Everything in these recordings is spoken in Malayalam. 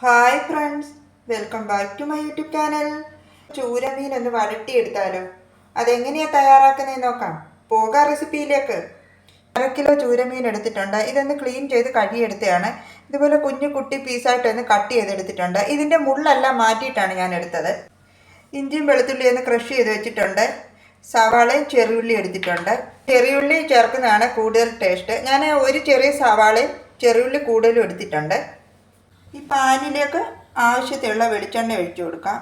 Hi friends welcome back to my YouTube channel ചൂരമീൻ ഒന്ന് വരട്ടിയെടുത്താലോ? അതെങ്ങനെയാണ് തയ്യാറാക്കുന്നതെന്ന് നോക്കാം. പോകാം റെസിപ്പിയിലേക്ക്. അര കിലോ ചൂരമീൻ എടുത്തിട്ടുണ്ട്. ഇതൊന്ന് ക്ലീൻ ചെയ്ത് കഴുകിയെടുത്തതാണ്. ഇതുപോലെ കുഞ്ഞു കുട്ടി പീസായിട്ട് ഒന്ന് കട്ട് ചെയ്തെടുത്തിട്ടുണ്ട്. ഇതിന്റെ മുള്ളെല്ലാം മാറ്റിയിട്ടാണ് ഞാൻ എടുത്തത്. ഇഞ്ചിയും വെളുത്തുള്ളി ഒന്ന് ക്രഷ് ചെയ്ത് വെച്ചിട്ടുണ്ട്. സവാളയും ചെറിയുള്ളി എടുത്തിട്ടുണ്ട്. ചെറിയുള്ളി ചേർക്കുന്നതാണ് കൂടുതൽ ടേസ്റ്റ് ഞാൻ ഒരു ചെറിയ സവാളയും ചെറിയുള്ളി കൂടുതലും എടുത്തിട്ടുണ്ട്. ഈ പാനിലേക്ക് ആവശ്യത്തിലുള്ള വെളിച്ചെണ്ണ ഒഴിച്ചു കൊടുക്കാം.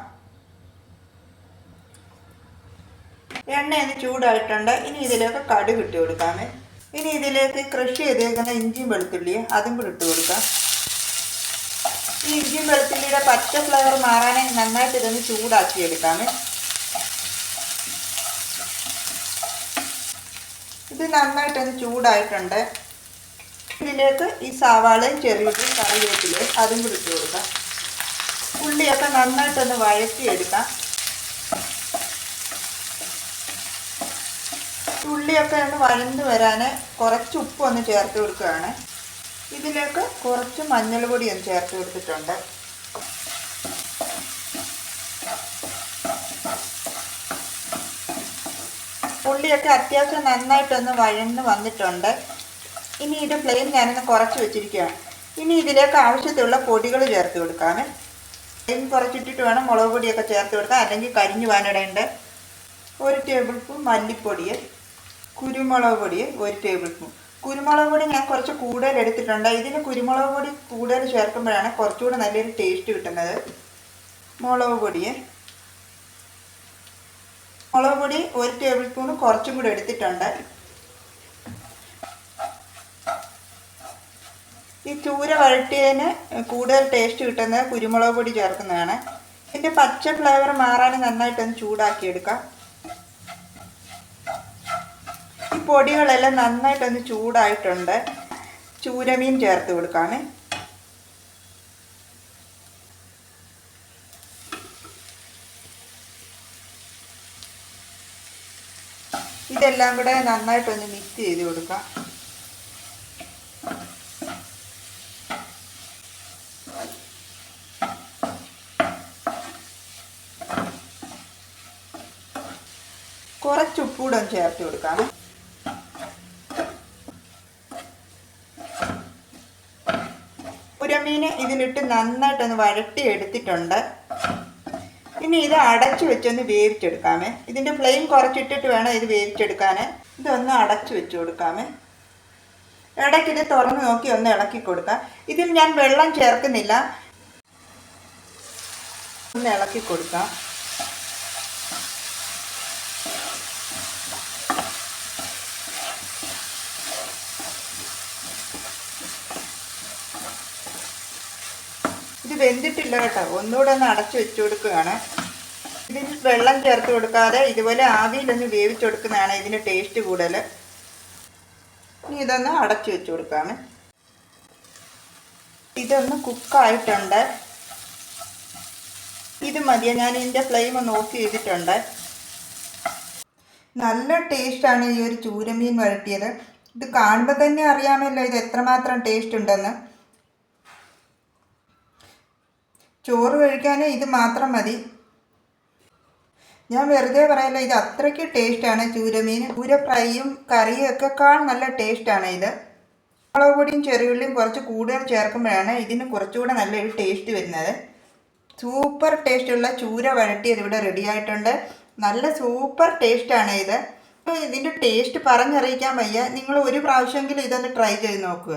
എണ്ണ ഒന്ന് ചൂടായിട്ടുണ്ട്. ഇനി ഇതിലേക്ക് കടുക് ഇട്ട് കൊടുക്കാമേ. ഇനി ഇതിലേക്ക് കൃഷി ചെയ്തേക്കുന്ന ഇഞ്ചിയും വെളുത്തുള്ളിയും അതും കൂടി ഇട്ട് കൊടുക്കാം. ഈ ഇഞ്ചിയും വെളുത്തുള്ളിയുടെ പച്ച ഫ്ലേവർ മാറാനായി നന്നായിട്ട് ഇതൊന്ന് ചൂടാക്കി എടുക്കാമേ. ഇത് നന്നായിട്ടൊന്ന് ചൂടായിട്ടുണ്ട്. ഇതിലേക്ക് ഈ സവാളയും ചെറിയുള്ളിയും കറിവേപ്പിലയും അതും കൂടി കൊടുക്കാം. ഉള്ളിയൊക്കെ നന്നായിട്ടൊന്ന് വഴറ്റിയെടുക്കാം. ഉള്ളിയൊക്കെ ഒന്ന് വഴന്ന് വരാൻ കുറച്ച് ഉപ്പ് ഒന്ന് ചേർത്ത് കൊടുക്കുകയാണ്. ഇതിലേക്ക് കുറച്ച് മഞ്ഞൾ പൊടി ഒന്ന് ചേർത്ത് കൊടുത്തിട്ടുണ്ട്. ഉള്ളിയൊക്കെ അത്യാവശ്യം നന്നായിട്ടൊന്ന് വഴന്ന് വന്നിട്ടുണ്ട്. ഇനി ഇത് ഫ്ലെയിം ഞാനൊന്ന് കുറച്ച് വെച്ചിരിക്കുകയാണ് ഇനി ഇതിലേക്ക് ആവശ്യത്തിലുള്ള പൊടികൾ ചേർത്ത് കൊടുക്കാമേ. ഫ്ലെയിം കുറച്ചിട്ടിട്ട് വേണം മുളക് പൊടിയൊക്കെ ചേർത്ത് കൊടുക്കാം അല്ലെങ്കിൽ കരിഞ്ഞു വാനിടേണ്ട ഒരു ടേബിൾ സ്പൂൺ മല്ലിപ്പൊടി കുരുമുളക് പൊടി ഒരു ടേബിൾ സ്പൂൺ കുരുമുളക് പൊടി ഞാൻ കുറച്ച് കൂടുതൽ എടുത്തിട്ടുണ്ട്. ഇതിന് കുരുമുളക് പൊടി കൂടുതൽ ചേർക്കുമ്പോഴാണ് കുറച്ചുകൂടെ നല്ലൊരു ടേസ്റ്റ് കിട്ടുന്നത്. മുളക് പൊടി മുളക് പൊടി ഒരു ടേബിൾ സ്പൂൺ കുറച്ചും കൂടെ എടുത്തിട്ടുണ്ട്. ഈ ചൂര വഴട്ടിയതിന് കൂടുതൽ ടേസ്റ്റ് കിട്ടുന്നത് കുരുമുളക് പൊടി ചേർക്കുന്നതാണ്. ഇതിന്റെ പച്ച ഫ്ലേവർ മാറാൻ നന്നായിട്ടൊന്ന് ചൂടാക്കിയെടുക്കാം. ഈ പൊടികളെല്ലാം നന്നായിട്ടൊന്ന് ചൂടായിട്ടുണ്ട്. ചൂരമീൻ ചേർത്ത് കൊടുക്കാമേ ഇതെല്ലാം കൂടെ നന്നായിട്ടൊന്ന് മിക്സ് ചെയ്ത് കൊടുക്കാം. കുറച്ച് ഉപ്പൂടെ ചേർത്ത് കൊടുക്കാം. പുരമീൻ ഇതിലിട്ട് നന്നായിട്ടൊന്ന് വഴട്ടി എടുത്തിട്ടുണ്ട് ഇനി ഇത് അടച്ചു വെച്ചൊന്ന് വേവിച്ചെടുക്കാമേ. ഇതിന്റെ ഫ്ലെയിം കുറച്ചിട്ടിട്ട് വേണം ഇത് വേവിച്ചെടുക്കാൻ ഇതൊന്ന് അടച്ചു വെച്ച് കൊടുക്കാമേ. ഇടയ്ക്ക് ഇത് തുറന്ന് നോക്കി ഒന്ന് ഇളക്കി കൊടുക്കാം. ഇതിൽ ഞാൻ വെള്ളം ചേർക്കുന്നില്ല. ഒന്ന് ഇളക്കി കൊടുക്കാം. വെന്തിട്ടില്ല കേട്ടോ. ഒന്നുകൂടെ ഒന്ന് അടച്ചു വെച്ചു കൊടുക്കുകയാണ്. ഇതിൽ വെള്ളം ചേർത്ത് കൊടുക്കാതെ ഇതുപോലെ ആവിയിലൊന്ന് വേവിച്ചു കൊടുക്കുന്നതാണ് ഇതിന് ടേസ്റ്റ് കൂടുതൽ ഇനി ഇതൊന്ന് അടച്ചു വെച്ചു കൊടുക്കാമേ. ഇതൊന്ന് കുക്കായിട്ടുണ്ട്. ഇത് മതിയ? ഞാൻ ഇതിന്റെ ഫ്ലെയിം ഒന്ന് ഓഫ് ചെയ്തിട്ടുണ്ട്. നല്ല ടേസ്റ്റാണ് ഈ ഒരു ചൂരമീൻ വരട്ടിയത്. ഇത് കാണുമ്പോൾ തന്നെ അറിയാമല്ലോ ഇത് എത്രമാത്രം ടേസ്റ്റ് ഉണ്ടെന്ന്. ചോറ് കഴിക്കാൻ ഇത് മാത്രം മതി. ഞാൻ വെറുതെ പറയല്ല ഇത് അത്രയ്ക്ക് ടേസ്റ്റാണ്. ചൂരമീൻ ചൂര ഫ്രൈയും കറിയും ഒക്കെ നല്ല ടേസ്റ്റാണ് ഇത്. മുളക് പൊടിയും ചെറിയുള്ളിയും കുറച്ച് കൂടുതൽ ചേർക്കുമ്പോഴാണ് ഇതിന് കുറച്ചുകൂടെ നല്ലൊരു ടേസ്റ്റ് വരുന്നത്. സൂപ്പർ ടേസ്റ്റുള്ള ചൂര വഴട്ടിയത് ഇവിടെ റെഡി ആയിട്ടുണ്ട്. നല്ല സൂപ്പർ ടേസ്റ്റാണ് ഇത്. ഇതിന്റെ ടേസ്റ്റ് പറഞ്ഞറിയിക്കാൻ വയ്യ. നിങ്ങൾ ഒരു പ്രാവശ്യമെങ്കിലും ഇതൊന്ന് ട്രൈ ചെയ്ത് നോക്കുക